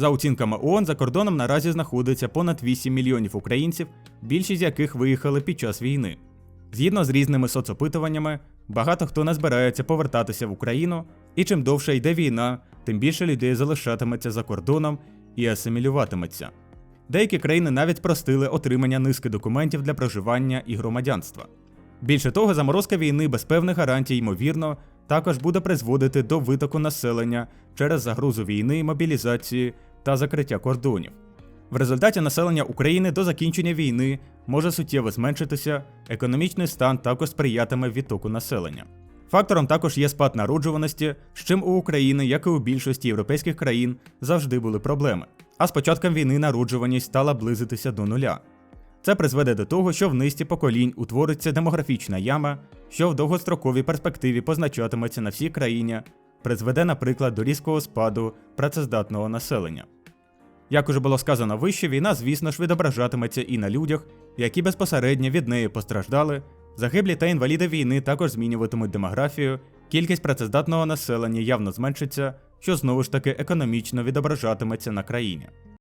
За оцінками ООН, за кордоном наразі знаходиться понад 8 мільйонів українців, більшість з яких виїхали під час війни. Згідно з різними соцопитуваннями, багато хто не збирається повертатися в Україну, і чим довше йде війна, тим більше людей залишатиметься за кордоном і асимілюватиметься. Деякі країни навіть спростили отримання низки документів для проживання і громадянства. Більше того, заморозка війни без певних гарантій, ймовірно, також буде призводити до витоку населення через загрозу війни, мобілізації та закриття кордонів. В результаті населення України до закінчення війни може суттєво зменшитися, економічний стан також сприятиме відтоку населення. Фактором також є спад народжуваності, з чим у України, як і у більшості європейських країн, завжди були проблеми. А з початком війни народжуваність стала близитися до нуля. Це призведе до того, що в низці поколінь утвориться демографічна яма, що в довгостроковій перспективі позначатиметься на всій країні, призведе, наприклад, до різкого спаду працездатного населення. Як уже було сказано вище, війна, звісно ж, відображатиметься і на людях, які безпосередньо від неї постраждали. Загиблі та інваліди війни також змінюватимуть демографію, кількість працездатного населення явно зменшиться, що знову ж таки економічно відображатиметься на країні.